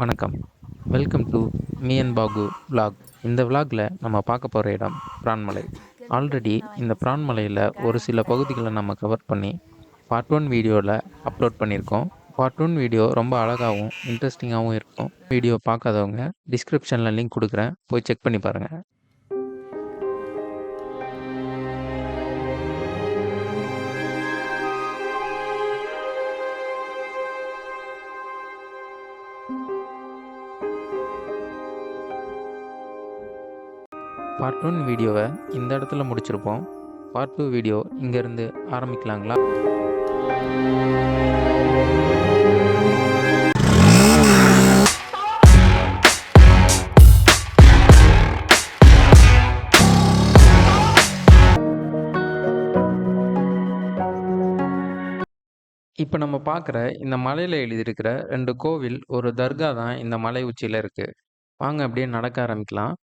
வணக்கம். Welcome to me and Baku vlog இந்த விலாகில் நம்ம பார்க்க போகிற இடம் பிரான்மலை. ஆல்ரெடி இந்த பிரான்மலையில் ஒரு சில பகுதிகளை நம்ம கவர் பண்ணி பார்ட் ஒன் வீடியோவில் அப்லோட் பண்ணியிருக்கோம். பார்ட் ஒன் வீடியோ ரொம்ப அழகாகவும் இன்ட்ரெஸ்டிங்காகவும் இருக்கும். வீடியோ பார்க்காதவங்க டிஸ்கிரிப்ஷனில் லிங்க் கொடுக்குறேன். போய் செக் பண்ணி பாருங்கள் பார்ட் ஒன் வீடியோவை இந்த இடத்துல முடிச்சிருப்போம். பார்ட் டூ வீடியோ இங்கேருந்து ஆரம்பிக்கலாங்களா? இப்போ நம்ம பார்க்குற இந்த மலையில் எழுதியிருக்கிற ரெண்டு கோவில் ஒரு தர்கா தான் இந்த மலை உச்சியில் இருக்குது வாங்க அப்படியே நடக்க ஆரம்பிக்கலாம்.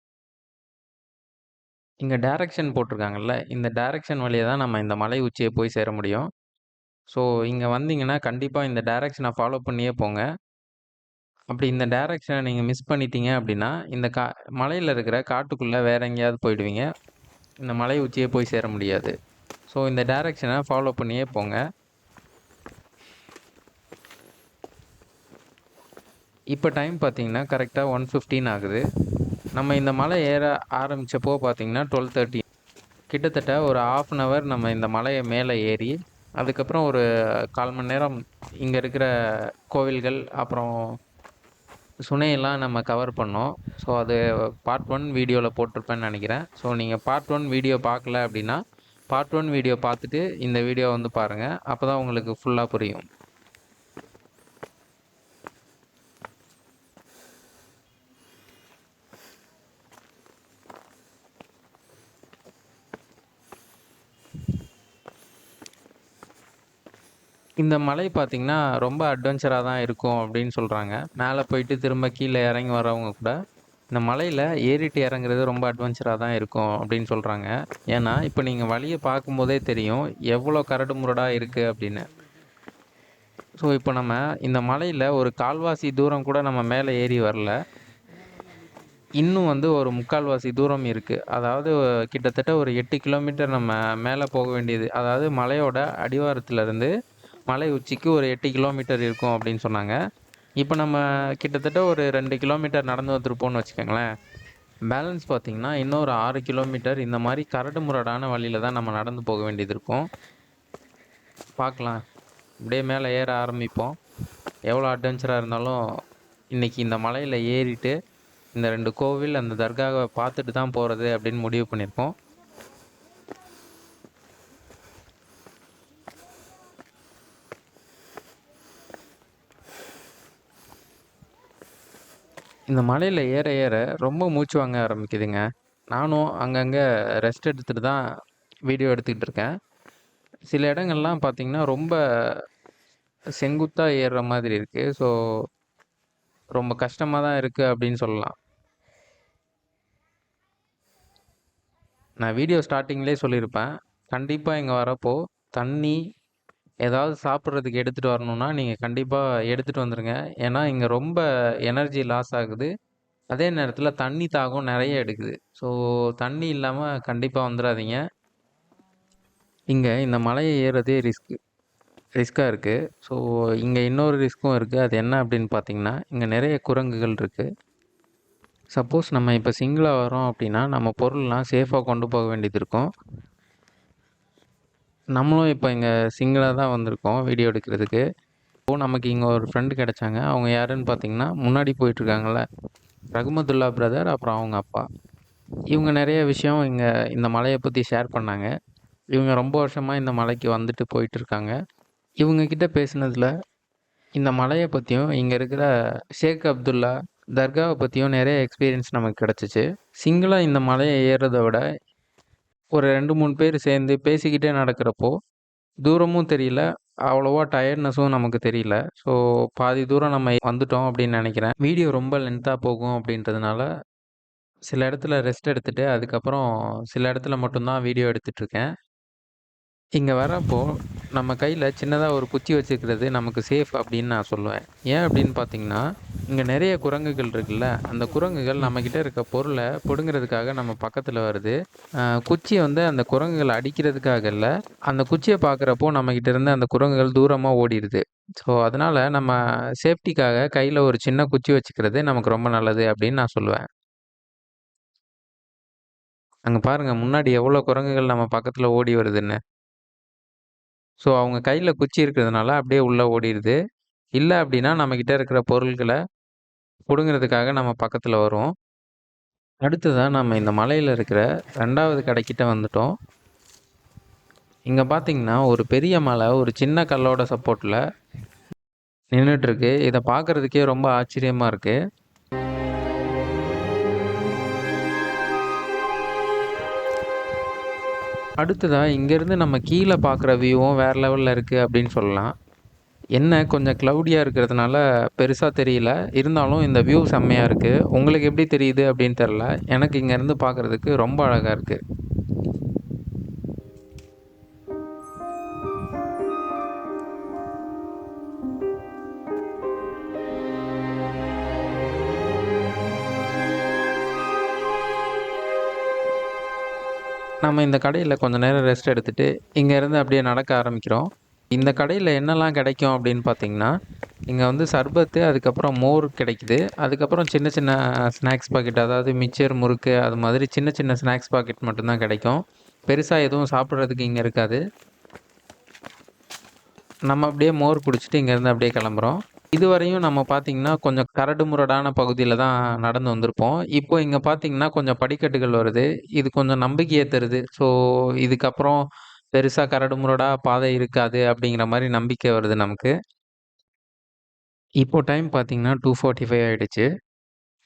இங்கே டைரக்ஷன் போட்டிருக்காங்கல்ல இந்த டைரக்ஷன் வழியாக தான் நம்ம இந்த மலை உச்சியை போய் சேர முடியும். ஸோ இங்கே வந்தீங்கன்னா கண்டிப்பாக இந்த டைரக்ஷனை ஃபாலோ பண்ணியே போங்க. அப்படி இந்த டைரக்ஷனை நீங்கள் மிஸ் பண்ணிட்டீங்க அப்படின்னா இந்த கா மலையில் இருக்கிற காட்டுக்குள்ளே வேற எங்கேயாவது போயிடுவீங்க. இந்த மலை உச்சியை போய் சேர முடியாது. ஸோ இந்த டைரக்ஷனை ஃபாலோ பண்ணியே போங்க. இப்போ டைம் பார்த்தீங்கன்னா கரெக்டாக ஒன் ஃபிஃப்டீன் ஆகுது. நம்ம இந்த மலை ஏற ஆரம்பித்தப்போ பார்த்தீங்கன்னா டுவெல் தேர்ட்டி கிட்டத்தட்ட ஒரு ஆஃப் அன் ஹவர் நம்ம இந்த மலையை மேலே ஏறி அதுக்கப்புறம் ஒரு கால் மணி நேரம் இங்கே இருக்கிற கோவில்கள் அப்புறம் சுனையெல்லாம் நம்ம கவர் பண்ணோம். ஸோ அது பார்ட் ஒன் வீடியோவில் போட்டிருப்பேன்னு நினைக்கிறேன். ஸோ நீங்கள் பார்ட் ஒன் வீடியோ பார்க்கல அப்படின்னா பார்ட் ஒன் வீடியோ பார்த்துட்டு இந்த வீடியோ வந்து பாருங்கள் அப்போ தான் உங்களுக்கு ஃபுல்லாக புரியும். இந்த மலை பார்த்திங்கன்னா ரொம்ப அட்வென்ச்சராக தான் இருக்கும் அப்படின்னு சொல்கிறாங்க மேலே போயிட்டு திரும்ப கீழே இறங்கி வரவங்க கூட இந்த மலையில் ஏறிட்டு இறங்குறது ரொம்ப அட்வென்ச்சராக தான் இருக்கும் அப்படின்னு சொல்கிறாங்க ஏன்னா இப்போ நீங்கள் வழியை பார்க்கும்போதே தெரியும் எவ்வளோ கரடு முரடாக இருக்குது அப்படின்னு. ஸோ இப்போ நம்ம இந்த மலையில் ஒரு கால்வாசி தூரம் கூட நம்ம மேலே ஏறி வரல. இன்னும் வந்து ஒரு முக்கால்வாசி தூரம் இருக்குது அதாவது கிட்டத்தட்ட ஒரு எட்டு கிலோமீட்டர் நம்ம மேலே போக வேண்டியது. அதாவது மலையோட அடிவாரத்துலேருந்து மலை உச்சிக்கு ஒரு எட்டு கிலோமீட்டர் இருக்கும் அப்படின்னு சொன்னாங்க. இப்போ நம்ம கிட்டத்தட்ட ஒரு ரெண்டு கிலோமீட்டர் நடந்து வந்துருப்போம்னு வச்சுக்கோங்களேன். பேலன்ஸ் பார்த்திங்கன்னா இன்னொரு ஆறு கிலோமீட்டர் இந்த மாதிரி கரடு முரடான வழியில் தான் நம்ம நடந்து போக வேண்டியது இருக்கும். பார்க்கலாம். அப்படியே மேலே ஏற ஆரம்பிப்போம். எவ்வளோ அட்வென்ச்சராக இருந்தாலும் இன்றைக்கி இந்த மலையில் ஏறிட்டு இந்த ரெண்டு கோவில் அந்த தர்காவை பார்த்துட்டு தான் போகிறது அப்படின்னு முடிவு பண்ணியிருக்கோம். இந்த மலையில் ஏற ஏற ரொம்ப மூச்சு வாங்க ஆரம்பிக்குதுங்க. நானும் அங்கங்கே ரெஸ்ட் எடுத்துகிட்டு தான் வீடியோ எடுத்துக்கிட்டு இருக்கேன். சில இடங்கள்லாம் பார்த்திங்கன்னா ரொம்ப செங்குத்தாக ஏறுற மாதிரி இருக்குது ஸோ ரொம்ப கஷ்டமாக தான் இருக்குது அப்படின்னு சொல்லலாம். நான் வீடியோ ஸ்டார்டிங்லேயே சொல்லியிருப்பேன். கண்டிப்பாக இங்கே வரப்போ தண்ணி ஏதாவது சாப்பிட்றதுக்கு எடுத்துகிட்டு வரணுன்னா நீங்கள் கண்டிப்பாக எடுத்துகிட்டு வந்துடுங்க ஏன்னா இங்கே ரொம்ப எனர்ஜி லாஸ் ஆகுது. அதே நேரத்தில் தண்ணி தாகம் நிறைய எடுக்குது. ஸோ தண்ணி இல்லாமல் கண்டிப்பாக வந்துடாதீங்க இங்கே இந்த மலையை ஏறுறதே ரிஸ்க்கு ரிஸ்க்காக இருக்குது ஸோ இங்கே இன்னொரு ரிஸ்க்கும் இருக்குது அது என்ன அப்படின்னு பார்த்தீங்கன்னா இங்கே நிறைய குரங்குகள் இருக்குது சப்போஸ் நம்ம இப்போ சிங்கிளாக வரோம் அப்படின்னா நம்ம பொருள்லாம் சேஃபாக கொண்டு போக வேண்டியது இருக்கும். நம்மளும் இப்போ இங்கே சிங்கிளாக தான் வந்திருக்கோம் வீடியோ எடுக்கிறதுக்கு. இப்போது நமக்கு இங்கே ஒரு ஃப்ரெண்டு கிடச்சாங்க. அவங்க யாருன்னு பார்த்தீங்கன்னா முன்னாடி போயிட்டுருக்காங்கல்ல. ரகுமதுல்லா பிரதர் அப்புறம் அவங்க அப்பா. இவங்க நிறைய விஷயம் இங்கே இந்த மலையை பற்றி ஷேர் பண்ணாங்க. இவங்க ரொம்ப வருஷமாக இந்த மலைக்கு வந்துட்டு போயிட்டுருக்காங்க. இவங்கக்கிட்ட பேசுனதில் இந்த மலையை பற்றியும் இங்கே இருக்கிற ஷேக் அப்துல்லா தர்காவை பற்றியும் நிறைய எக்ஸ்பீரியன்ஸ் நமக்கு கிடச்சிச்சு. சிங்கிளாக இந்த மலையை ஏறுறதை விட ஒரு ரெண்டு மூணு பேர் சேர்ந்து பேசிக்கிட்டே நடக்கிறப்போ தூரமும் தெரியல. அவ்வளோவா டயர்ட்னஸும் நமக்கு தெரியல. ஸோ பாதி தூரம் நம்ம வந்துட்டோம் அப்படின்னு நினைக்கிறேன். வீடியோ ரொம்ப லென்த்தாக போகும் அப்படின்றதுனால சில இடத்துல ரெஸ்ட் எடுத்துகிட்டு அதுக்கப்புறம் சில இடத்துல மட்டும்தான் வீடியோ எடுத்துட்ருக்கேன் இங்கே வரப்போ நம்ம கையில் சின்னதாக ஒரு குச்சி வச்சுக்கிறது நமக்கு சேஃப் அப்படின்னு நான் சொல்லுவேன். ஏன் அப்படின்னு பார்த்தீங்கன்னா இங்கே நிறைய குரங்குகள் இருக்குல்ல அந்த குரங்குகள் நம்மக்கிட்ட இருக்க பொருளை பிடுங்கிறதுக்காக நம்ம பக்கத்தில் வருது. குச்சியை குச்சி வந்து அந்த குரங்குகள் அடிக்கிறதுக்காக இல்லை அந்த குச்சியை பார்க்குறப்போ நம்மக்கிட்ட இருந்து அந்த குரங்குகள் தூரமாக ஓடிடுது. ஸோ அதனால் நம்ம சேஃப்டிக்காக கையில் ஒரு சின்ன குச்சி வச்சுக்கிறது நமக்கு ரொம்ப நல்லது அப்படின்னு நான் சொல்லுவேன். அங்கே பாருங்கள் முன்னாடி எவ்வளோ குரங்குகள் நம்ம பக்கத்தில் ஓடி வருதுன்னு. ஸோ அவங்க கையில் குச்சி இருக்கிறதுனால அப்படியே உள்ளே ஓடிடுது இல்லை அப்படின்னா நம்மக்கிட்ட இருக்கிற பொருள்களை பிடுங்கிறதுக்காக நம்ம பக்கத்தில் வரும் அடுத்ததாக நம்ம இந்த மலையில் இருக்கிற ரெண்டாவது கடைக்கிட்ட வந்துட்டோம். இங்கே பார்த்தீங்கன்னா ஒரு பெரிய மலை ஒரு சின்ன கல்லோட சப்போர்ட்டில் நின்றுட்டுருக்கு இதை பார்க்குறதுக்கே ரொம்ப ஆச்சரியமாக இருக்குது அடுத்ததாக இங்கேருந்து நம்ம கீழே பார்க்குற வியூவும் வேறு லெவலில் இருக்குது அப்படின்னு சொல்லலாம். என்ன கொஞ்சம் க்ளவுடியாக இருக்கிறதுனால பெருசாக தெரியல. இருந்தாலும் இந்த வியூ செம்மையாக இருக்குது உங்களுக்கு எப்படி தெரியுது அப்படின்னு தெரில எனக்கு இங்கேருந்து பார்க்குறதுக்கு ரொம்ப அழகாக இருக்குது நம்ம இந்த கடையில் கொஞ்ச நேரம் ரெஸ்ட் எடுத்துகிட்டு இங்கேருந்து அப்படியே நடக்க ஆரம்பிக்கிறோம். இந்த கடையில் என்னெல்லாம் கிடைக்கும் அப்படின்னு பார்த்தீங்கன்னா இங்கே வந்து சர்பத்து அதுக்கப்புறம் மோர் கிடைக்குது. அதுக்கப்புறம் சின்ன சின்ன ஸ்நாக்ஸ் பாக்கெட் அதாவது மிச்சர் முறுக்கு அது மாதிரி சின்ன சின்ன ஸ்நாக்ஸ் பாக்கெட் மட்டும்தான் கிடைக்கும். பெருசாக எதுவும் சாப்பிட்றதுக்கு இங்கே இருக்காது. நம்ம அப்படியே மோர் குடிச்சிட்டு இங்கேருந்து அப்படியே கிளம்புறோம். இதுவரையும் நம்ம பார்த்தீங்கன்னா கொஞ்சம் கரடு முரடான பகுதியில் தான் நடந்து வந்திருப்போம். இப்போ இங்கே பார்த்தீங்கன்னா கொஞ்சம் படிக்கட்டுகள் வருது. இது கொஞ்சம் நம்பிக்கையை தருது ஸோ இதுக்கப்புறம் பெருசாக கரடு முரடாக பாதை இருக்காது அப்படிங்கிற மாதிரி நம்பிக்கை வருது நமக்கு. இப்போ டைம் பார்த்தீங்கன்னா டூ ஃபார்ட்டி ஃபைவ் ஆகிடுச்சு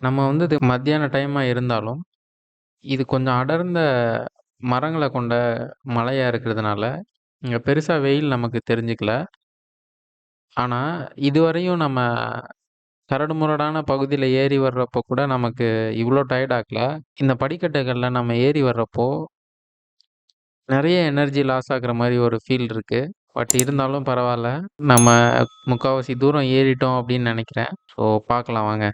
நம்ம வந்து இது மத்தியான டைமாக இருந்தாலும் இது கொஞ்சம் அடர்ந்த மரங்களை கொண்ட மலையாக இருக்கிறதுனால இங்கே பெருசாக வெயில் நமக்கு தெரிஞ்சுக்கல. ஆனால் இதுவரையும் நம்ம கரடுமுரடான பகுதியில் ஏறி வர்றப்போ கூட நமக்கு இவ்வளோ டயர்ட் ஆகல. இந்த படிக்கட்டுகளில் நம்ம ஏறி வர்றப்போ நிறைய எனர்ஜி லாஸ் ஆகுற மாதிரி ஒரு ஃபீல் இருக்குது பட் இருந்தாலும் பரவாயில்ல. நம்ம முக்கால்வாசி தூரம் ஏறிட்டோம் அப்படின்னு நினைக்கிறேன். ஸோ பார்க்கலாம் வாங்க.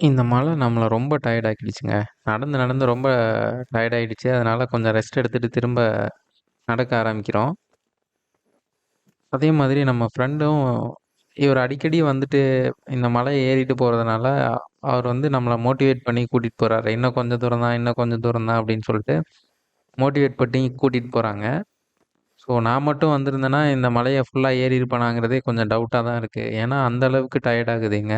இந்த மலை நம்மளை ரொம்ப டயர்ட் ஆக்கிடுச்சுங்க. நடந்து நடந்து ரொம்ப டயர்ட் ஆகிடுச்சு அதனால் கொஞ்சம் ரெஸ்ட் எடுத்துகிட்டு திரும்ப நடக்க ஆரம்பிக்கிறோம். அதே மாதிரி நம்ம ஃப்ரெண்டும் இவர் அடிக்கடி வந்துட்டு இந்த மலையை ஏறிட்டு போகிறதுனால அவர் வந்து நம்மளை மோட்டிவேட் பண்ணி கூட்டிகிட்டு போகிறாரு இன்னும் கொஞ்சம் தூரம் தான் இன்னும் கொஞ்சம் தூரம் தான் அப்படின்னு சொல்லிட்டு மோட்டிவேட் பண்ணி கூட்டிகிட்டு போகிறாங்க ஸோ நான் மட்டும் வந்திருந்தேன்னா இந்த மலையை ஃபுல்லாக ஏறி இருப்பானாங்கிறதே கொஞ்சம் டவுட்டாக தான் இருக்குது ஏன்னா அந்த அளவுக்கு டயர்ட் ஆகுதுங்க.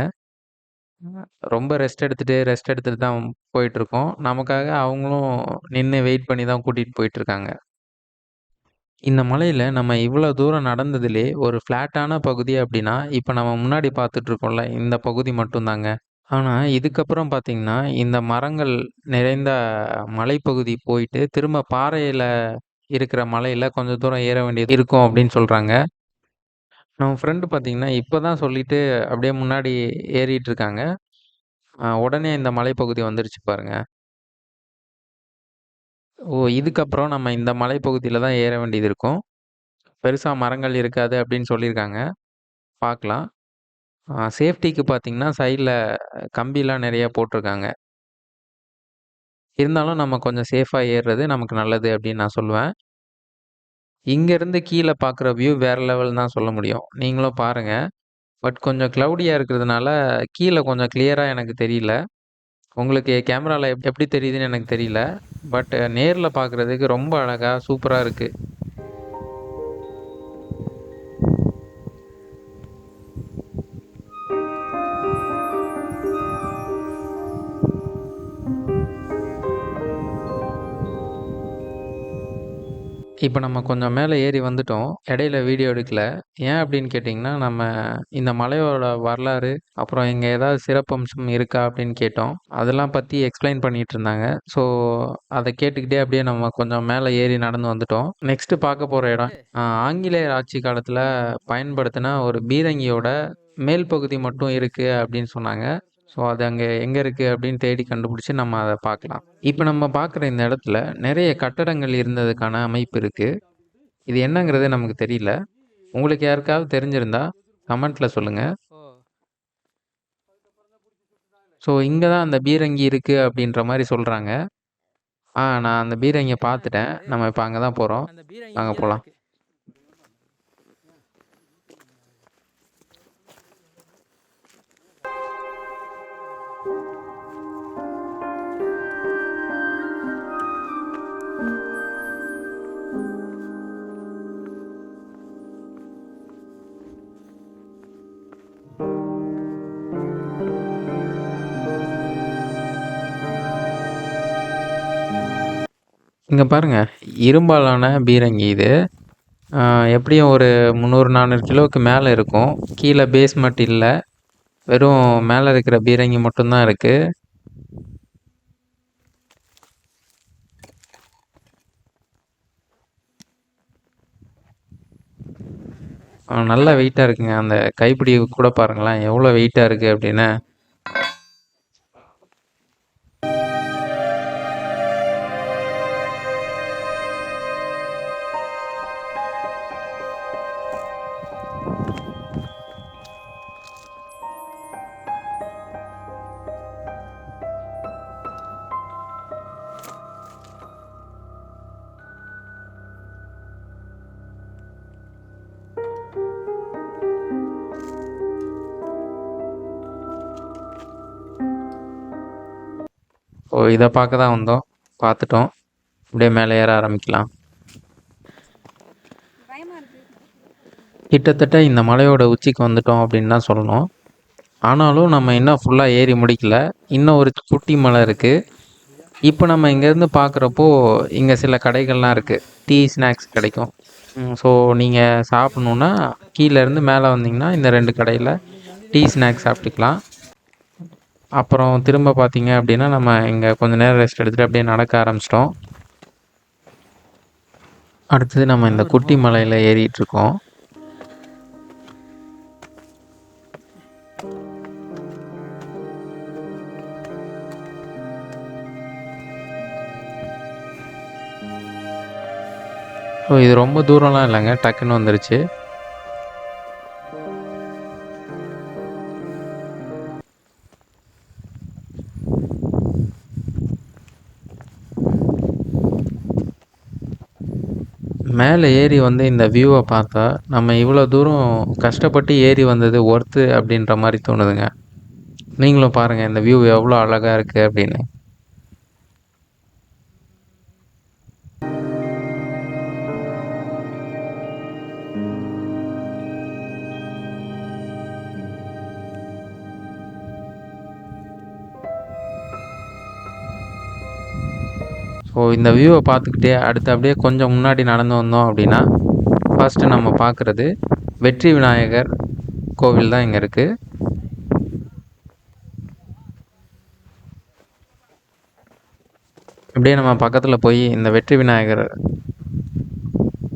ரொம்ப ரெஸ்ட் எடுத்துகிட்டு ரெஸ்ட் எடுத்துகிட்டு தான் போயிட்டுருக்கோம் நமக்காக அவங்களும் நின்று வெயிட் பண்ணி தான் கூட்டிகிட்டு போயிட்டுருக்காங்க இந்த மலையில் நம்ம இவ்வளோ தூரம் நடந்ததுலே ஒரு ஃப்ளாட்டான பகுதி அப்படின்னா இப்போ நம்ம முன்னாடி பார்த்துட்டு இருக்கோம்ல இந்த பகுதி மட்டும்தாங்க. ஆனால் இதுக்கப்புறம் பார்த்தீங்கன்னா இந்த மரங்கள் நிறைந்த மலைப்பகுதி போயிட்டு திரும்ப பாறையில் இருக்கிற மலையில் கொஞ்சம் தூரம் ஏற வேண்டியது இருக்கும் அப்படின்னு சொல்கிறாங்க நம்ம ஃப்ரெண்டு பார்த்திங்கன்னா இப்போ தான் சொல்லிட்டு அப்படியே முன்னாடி ஏறிட்டு இருக்காங்க உடனே இந்த மலைப்பகுதி வந்துருச்சு பாருங்கள் ஓ இதுக்கப்புறம் நம்ம இந்த மலைப்பகுதியில் தான் ஏற வேண்டியது இருக்கும். பெருசாக மரங்கள் இருக்காது அப்படின்னு சொல்லியிருக்காங்க. பார்க்கலாம். சேஃப்டிக்கு பார்த்தீங்கன்னா சைடில் கம்பிலாம் நிறையா போட்டிருக்காங்க. இருந்தாலும் நம்ம கொஞ்சம் சேஃபாக ஏறுறது நமக்கு நல்லது அப்படின்னு நான் சொல்லுவேன். இங்கேருந்து கீழே பார்க்குற வியூ வேறு லெவல் தான் சொல்ல முடியும். நீங்களும் பாருங்கள் பட் கொஞ்சம் க்ளவுடியாக இருக்கிறதுனால கீழே கொஞ்சம் கிளியராக எனக்கு தெரியல. உங்களுக்கு கேமராவில் எப் எப்படி தெரியுதுன்னு எனக்கு தெரியல. பட் நேரில் பார்க்குறதுக்கு ரொம்ப அழகாக சூப்பராக இருக்குது இப்போ நம்ம கொஞ்சம் மேலே ஏறி வந்துட்டோம். இடையில வீடியோ எடுக்கல. ஏன் அப்படின்னு கேட்டிங்கன்னா நம்ம இந்த மலையோட வரலாறு அப்புறம் இங்கே ஏதாவது சிறப்பம்சம் இருக்கா அப்படின்னு கேட்டோம். அதெல்லாம் பற்றி எக்ஸ்பிளைன் பண்ணிட்டு இருந்தாங்க. ஸோ அதை கேட்டுக்கிட்டே அப்படியே நம்ம கொஞ்சம் மேலே ஏறி நடந்து வந்துட்டோம். நெக்ஸ்ட்டு பார்க்க போகிற இடம். ஆங்கிலேயர் ஆட்சி காலத்தில் பயன்படுத்தின ஒரு பீரங்கியோட மேல் பகுதி மட்டும் இருக்குது அப்படின்னு சொன்னாங்க. ஸோ அது அங்கே எங்கே இருக்குது அப்படின்னு தேடி கண்டுபிடிச்சி நம்ம அதை பார்க்கலாம். இப்போ நம்ம பார்க்குற இந்த இடத்துல நிறைய கட்டடங்கள் இருந்ததுக்கான அமைப்பு இருக்குது இது என்னங்கிறது நமக்கு தெரியல. உங்களுக்கு யாருக்காவது தெரிஞ்சிருந்தா கமெண்ட்டில் சொல்லுங்கள் ஸோ இங்கே தான் அந்த பீரங்கி இருக்குது அப்படின்ற மாதிரி சொல்கிறாங்க ஆ நான் அந்த பீரங்கியை பார்த்துட்டேன். நம்ம இப்போ அங்கே தான் போகிறோம் அங்கே போகலாம் இங்கே பாருங்கள் இரும்பாலான பீரங்கி இது. எப்படியும் ஒரு முந்நூறு நானூறு கிலோவுக்கு மேலே இருக்கும். கீழே பேஸ்மெண்ட் இல்லை. வெறும் மேலே இருக்கிற பீரங்கி மட்டும்தான் இருக்குது நல்ல வெயிட்டாக இருக்குங்க. அந்த கைப்பிடி கூட பாருங்களேன். எவ்வளோ வெயிட்டாக இருக்குது அப்படின்னு. ஸோ இதை பார்க்க தான் வந்தோம். பார்த்துட்டோம். அப்படியே மேலே ஏற ஆரம்பிக்கலாம். கிட்டத்தட்ட இந்த மலையோட உச்சிக்கு வந்துட்டோம் அப்படின்னு தான் சொல்லணும். ஆனாலும் நம்ம இன்னும் ஃபுல்லாக ஏறி முடிக்கல. இன்னும் ஒரு குட்டி மலை இருக்குது இப்போ நம்ம இங்கேருந்து பார்க்குறப்போ இங்கே சில கடைகள்லாம் இருக்குது டீ ஸ்நாக்ஸ் கிடைக்கும். ஸோ நீங்கள் சாப்பிட்ணுன்னா கீழேருந்து மேலே வந்தீங்கன்னா இந்த ரெண்டு கடையில் டீ ஸ்நாக்ஸ் சாப்பிட்டுக்கலாம். அப்புறம் திரும்ப பார்த்தீங்க அப்படின்னா நம்ம இங்கே கொஞ்ச நேரம் ரெஸ்ட் எடுத்துகிட்டு அப்படியே நடக்க ஆரம்பிச்சிட்டோம். அடுத்தது நம்ம இந்த குட்டி மலையில் ஏறிட்டு இருக்கோம். ஸோ இது ரொம்ப தூரம்லாம் இல்லைங்க. டக்குன்னு வந்துருச்சு. மேலே ஏறி வந்து இந்த வியூவை பார்த்தா நம்ம இவ்வளோ தூரம் கஷ்டப்பட்டு ஏறி வந்தது ஒர்த்து அப்படின்ற மாதிரி தோணுதுங்க. நீங்களும் பாருங்கள் இந்த வியூ எவ்வளோ அழகாக இருக்குது அப்படின்னு. ஸோ இந்த வியூவை பார்த்துக்கிட்டே அடுத்து அப்படியே கொஞ்சம் முன்னாடி நடந்து வந்தோம் அப்படின்னா ஃபர்ஸ்ட்டு நம்ம பார்க்குறது வெற்றி விநாயகர் கோவில் தான் இங்கே இருக்குது இப்படியே நம்ம பக்கத்தில் போய் இந்த வெற்றி விநாயகர்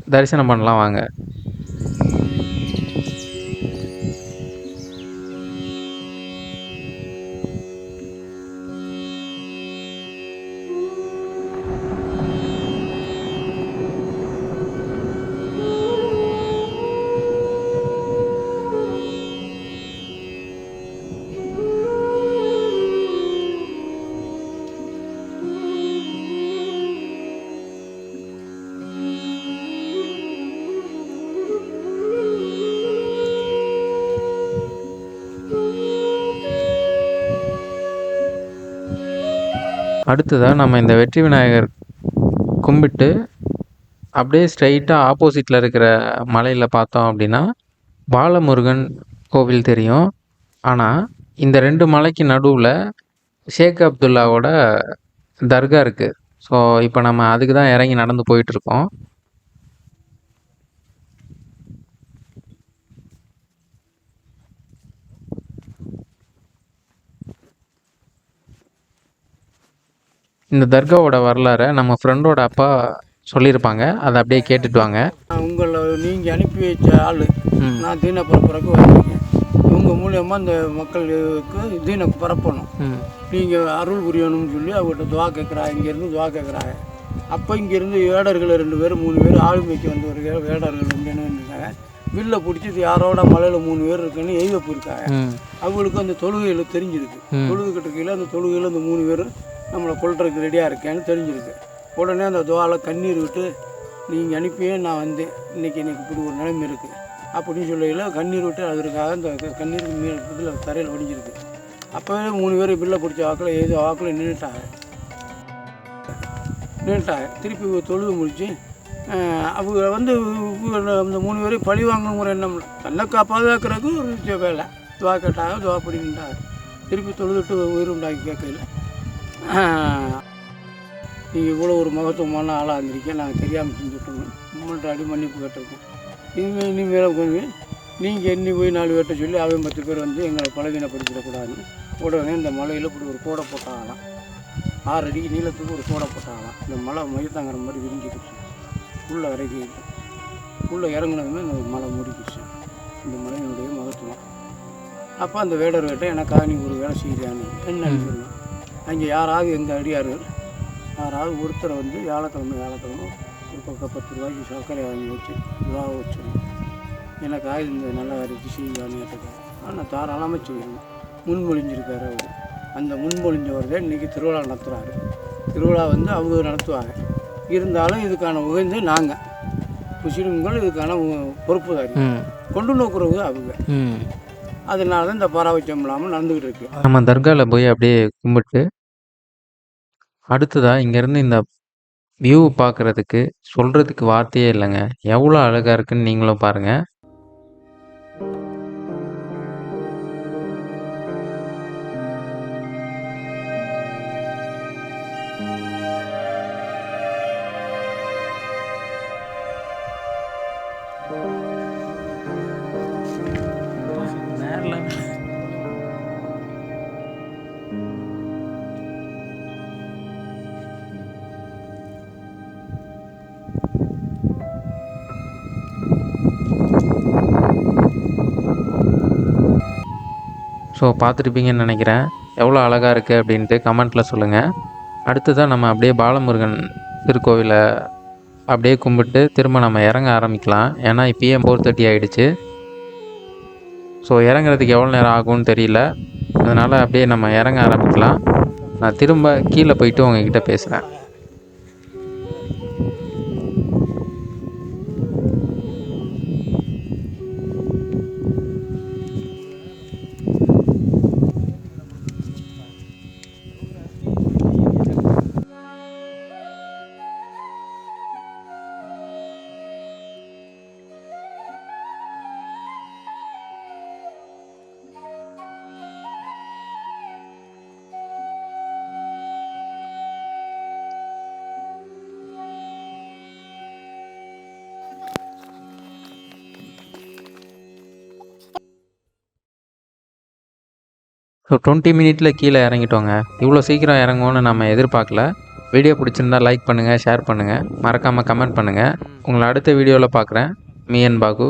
தரிசனம் பண்ணலாம் வாங்க. அடுத்ததாக நம்ம இந்த வெற்றி விநாயகர் கும்பிட்டு அப்படியே ஸ்ட்ரைட்டாக ஆப்போசிட்டில் இருக்கிற மலையில் பார்த்தோம் அப்படின்னா பாலமுருகன் கோவில் தெரியும். ஆனால் இந்த ரெண்டு மலைக்கு நடுவில் ஷேக் அப்துல்லாவோட தர்கா இருக்குது ஸோ இப்போ நம்ம அதுக்கு தான் இறங்கி நடந்து போயிட்டுருக்கோம் இந்த தர்காவோட வரலாறை நம்ம ஃப்ரெண்டோட அப்பா சொல்லியிருப்பாங்க. அதை அப்படியே கேட்டுட்டு வாங்க. உங்களை நீங்கள் அனுப்பி வச்ச ஆள். நான் தீன பரப்புறக்கு வந்திருக்கேன் இவங்க மூலியமாக இந்த மக்களுக்கு தீன பரப்பணும். நீங்கள் அருள் புரியணும்னு சொல்லி அவங்ககிட்ட துவா கேட்குறாங்க இங்கேருந்து துவா கேட்குறாங்க அப்போ இங்கேருந்து வேடர்கள் ரெண்டு பேர் மூணு பேர் ஆளுமைக்கு வந்து ஒரு வேடர்கள் வந்து என்ன பண்ணிருக்காங்க வில்லை பிடிச்சி இது யாரோட மலையில் மூணு பேர் இருக்குன்னு எய்த போயிருக்காங்க அவங்களுக்கு அந்த தொழுகையில் தெரிஞ்சிருக்கு. ம். தொழுதுகிட்டு இருக்கையில் அந்த தொழுகையில் அந்த மூணு பேர் நம்மளை கொள்றதுக்கு ரெடியாக இருக்கேன்னு தெரிஞ்சிருக்கு. உடனே அந்த துவால கண்ணீர் விட்டு நீங்கள் அனுப்பியே நான் வந்தேன். இன்னைக்கு எனக்கு இப்படி ஒரு நிலைமை இருக்குது அப்படின்னு சொல்லையில் கண்ணீர் விட்டு அதற்காக அந்த கண்ணீர் மீ இதில் தரையில் வடிஞ்சிருக்கு அப்போவே மூணு பேர் பில்லை பிடிச்ச வாக்கில் ஏதோ வாக்கில் நின்றுட்டாங்க நின்றுட்டாங்க திருப்பி தொழுது முடித்து அவங்க வந்து அந்த மூணு பேரையும் பழி வாங்கணுங்கிற எண்ணம் என்ன தன்னை பாதுகாக்கிறதுக்கு ஒரு வேலை. துவா கேட்டாங்க துவா பிடிக்கின்றாங்க திருப்பி தொழுதுட்டு உயிர் உண்டாக்கி கேட்கல. நீங்கள் இவ்வளோ ஒரு மகத்துவமான ஆளாக இருந்திருக்கேன் நாங்கள் தெரியாமல் செஞ்சுட்டோம். உங்கள்கிட்ட அடி மன்னிப்பு கேட்டிருக்கோம். இனிமேல் இனிமேல் கொஞ்சம் நீங்கள் எண்ணி போய் நாலு பேர்ட்ட சொல்லி அவன் பத்து பேர் வந்து எங்களை பலவீனப்படுத்திடக்கூடாதுன்னு உடனே இந்த மலையில் இப்படி ஒரு கூடை போட்டாங்களாம் ஆறு அடிக்கு நீளத்துக்கு ஒரு கூடை போட்டாங்களாம் இந்த மலை மயத்தாங்கிற மாதிரி விரிஞ்சிக்கிச்சு உள்ளே வரைக்கும் உள்ளே இறங்கினதுமே இந்த மலை முடிக்கிச்சு. இந்த மலையினுடைய மகத்துவம். அப்போ அந்த வேடர் வேட்டை எனக்காக நீ ஒரு வேலை செய்கிறான்னு என்னன்னு சொல்லுவேன் அங்கே யாராவது எங்கள் அடியார்கள் யாராவது ஒருத்தரை வந்து வியாழக்கிழமை வியாழக்கிழமை ஒரு பக்கம் பத்து ரூபாய்க்கு சர்க்கரை வாங்கி வச்சு விழா வச்சிருந்தேன் எனக்காக இந்த நல்ல செய்வான்னு கேட்டேன் ஆனால் தாராளமாக செய்யணும் முன்மொழிஞ்சிருக்காரு அவர். அந்த முன்மொழிஞ்சவர் தான் இன்றைக்கி திருவிழா நடத்துகிறாரு திருவிழா வந்து அவங்க நடத்துவாங்க. இருந்தாலும் இதுக்கான உகந்து நாங்கள் முஸ்லீம்கள் இதுக்கான பொறுப்புதாரி. கொண்டு நோக்குறவங்க அவங்க. அதனால தான் இந்த பாராபட்சம் இல்லாமல் நடந்துகிட்டு இருக்கு. நம்ம தர்காவில் போய் அப்படியே கும்பிட்டு அடுத்ததாக இங்கேருந்து இந்த வியூ பார்க்குறதுக்கு சொல்கிறதுக்கு வார்த்தையே இல்லைங்க. எவ்வளோ அழகாக இருக்குன்னு நீங்களும் பாருங்கள் ஸோ பார்த்துருப்பீங்கன்னு நினைக்கிறேன். எவ்வளோ அழகாக இருக்குது அப்படின்ட்டு கமெண்ட்டில் சொல்லுங்கள் அடுத்ததாக நம்ம அப்படியே பாலமுருகன் திருக்கோவிலை அப்படியே கும்பிட்டு திரும்ப நம்ம இறங்க ஆரம்பிக்கலாம். ஏன்னா இப்போயே ஃபோர் தேர்ட்டி ஆகிடுச்சு ஸோ இறங்குறதுக்கு எவ்வளோ நேரம் ஆகும்னு தெரியல. அதனால் அப்படியே நம்ம இறங்க ஆரம்பிக்கலாம். நான் திரும்ப கீழே போயிட்டு உங்ககிட்ட பேசுகிறேன் ஸோ டுவெண்ட்டி மினிட்ல கீழே இறங்கிட்டோங்க. இவ்வளோ சீக்கிரம் இறங்குவோன்னு நம்ம எதிர்பார்க்கல. வீடியோ பிடிச்சிருந்தா லைக் பண்ணுங்கள் ஷேர் பண்ணுங்கள் மறக்காமல் கமெண்ட் பண்ணுங்கள் உங்களை அடுத்த வீடியோவில் பார்க்குறேன் மீ அண்ட் பாகு.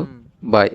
பாய்